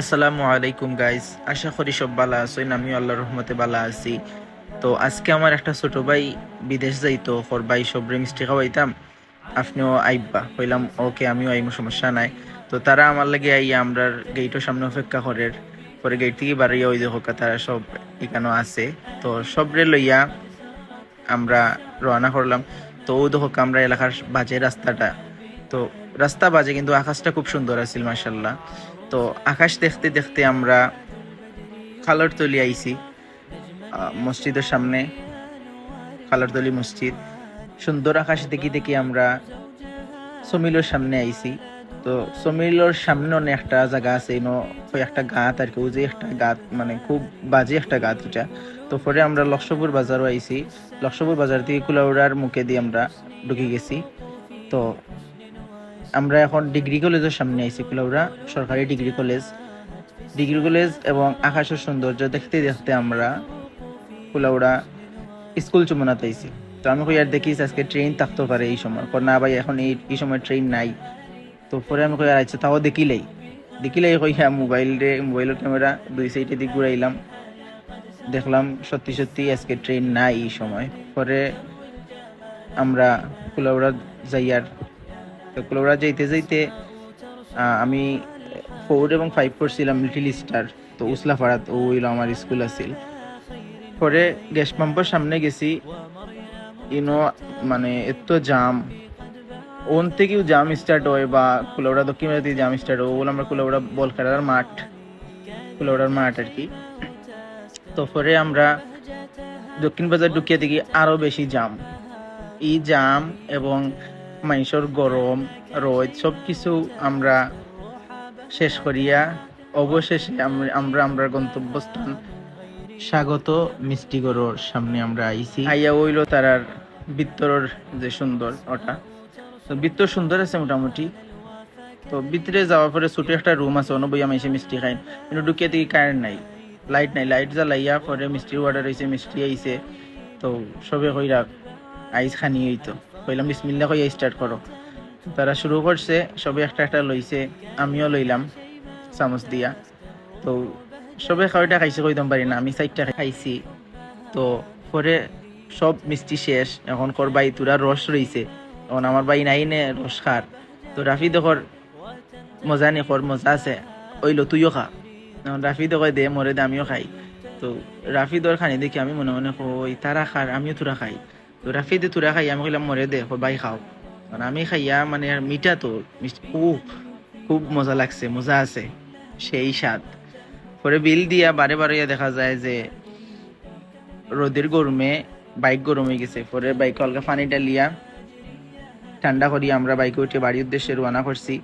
আসসালামু আলাইকুম গাইস আশা করি সব ভালো আছেন, আমিও আল্লাহ রহমতে ভালো আছি। তো আজকে আমার একটা ছোট ভাই বিদেশ যাইতো, ওর ভাই সবরে মিষ্টি খাওয়াইতাম। আপনিও আইব্বা হইলাম ওকে, আমিও আইমো, সমস্যা নাই। তো তারা আমার লাগে আইয়া আমরার গেইটের সামনে অপেক্ষা করের পরে গেট থেকে বাড়িয়া ওই দেখো তারা সব এখানেও আছে। তো সবরে লইয়া আমরা রওনা করলাম। তো ও দেখো আমরা এলাকার বাজে রাস্তাটা। তো রাস্তা বাজে, কিন্তু আকাশটা খুব সুন্দর আছিল মাসাল্লাহ তো আকাশ দেখতে দেখতে আমরা খালরতলি আইছি মসজিদের সামনে খালরতলি মসজিদ। সুন্দর আকাশ দেখি দেখি আমরা সমিলোর সামনে আইছি। তো সমিলোর সামনে অনেক একটা জায়গা আছে ওই একটা গাত আর কি যে একটা গাত মানে খুব বাজে একটা গাত ওটা তো পরে আমরা লক্ষ্মপুর বাজারও আইছি। লক্ষ্মপুর বাজার থেকে কুলাউড়ার মুখে দিয়ে আমরা ঢুকে গেছি। তো আমরা এখন ডিগ্রি কলেজের সামনে আইছি কুলাউড়া সরকারি ডিগ্রি কলেজ ডিগ্রি কলেজ এবং আকাশের সৌন্দর্য দেখতে দেখতে আমরা কুলাউড়া স্কুল চুমনাতে আইছি। তো আমি কই আর দেখিস আজকে ট্রেন থাকতে পারে এই সময়। কর না ভাই, এখন এই এই সময় ট্রেন নাই। তো পরে আমি কই আর আচ্ছা তাও দেখিলেই। দেখিলেই কই হ্যাঁ মোবাইল রে মোবাইলের ক্যামেরা দুই সাইডে দিক ঘুরাইলাম। দেখলাম সত্যি সত্যি আজকে ট্রেন নাই এই সময়। পরে আমরা কুলাউড়া যাইয়ার তো কুলাউড়া যাইতে যাইতে আমি ফোর এবং ফাইভ পড়ছিলাম লিটিল স্টার তো উসলাপাড়াত ও হইল আমার স্কুল আছিল। পরে গ্যাস পাম্পের সামনে গেছি ইনো মানে এত জাম ওন থেকেও জাম স্টার্ট হয় বা কুলাউড়া, দক্ষিণ ভারতে জাম স্টার্ট হয় ওগুলো আমরা কুলাউড়া বল খেলার মাঠ, কুলাউড়ার মাঠ আর কি। তো পরে আমরা দক্ষিণ বাজার ঢুকিয়ে দেখি আরও বেশি জাম এই জাম এবং মাইসর গরম, রোদ সব কিছু আমরা শেষ করিয়া অবশেষে আমরা আমরা গন্তব্যস্থান স্বাগত মিষ্টি মিষ্টিগড়র সামনে আমরা আইছি। আইয়া হইল তারার ভিতরের যে সুন্দর ওটা। তো ভিতর সুন্দর আছে মোটামুটি। তো ভিতরে যাওয়ার পরে ছোট একটা রুম আছে, অন্য বইয়া মাইসে মিষ্টি খাই কিন্তু ঢুকিয়ে দেখি কারেন্ট নাই লাইট নাই। লাইট জ্বালাইয়া পরে মিষ্টির অর্ডার হয়েছে মিষ্টি আইছে। তো সবে কইরা আইস খানি হইতো। কইলাম বিসমিল্লা কইয়া স্টার্ট করো। তারা শুরু করছে, সবে একটা একটা লইছে, আমিও লইলাম চামচ দিয়া। তো সবে খাওয়াটা খাইছে, কইতাম পারি না, আমি চারটা খাইছি। তো পরে সব মিষ্টি শেষ, এখন কর বাই তোরা রস রইছে। এখন আমার বাই নাই নে, রস খার। তো রাফি দেখর মজা নে, কর, মজা আছে। ওইলো তুইও খা। এখন রাফি দেখে দে, মরে দে, আমিও খাই। তো রাফি দর খানি দেখি, আমি মনে মনে কই, তারা খার, আমিও তোরা খাই। তো রাফি দে তোরা খাই আমি কইলাম, মরে দে বাই খাও। কারণ আমি খাইয়া মানে মিঠা তো খুব খুব মজা লাগছে, মজা আছে, সেই স্বাদ। পরে বিল দিয়া বারে বারে দেখা যায় যে, রোদের গরমে, বাইক গরম হয়ে গেছে, পরে বাইক হালকা পানি ডালিয়া ঠান্ডা করি আমরা বাইকে উঠে বাড়ির উদ্দেশ্যে রওনা করছি।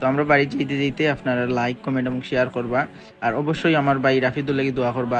তো আমরা বাড়ি যেতে যেতে আপনারা লাইক কমেন্ট এবং শেয়ার করবা। আর অবশ্যই আমার ভাই রাফিদুল্লাহকে দোয়া করবা।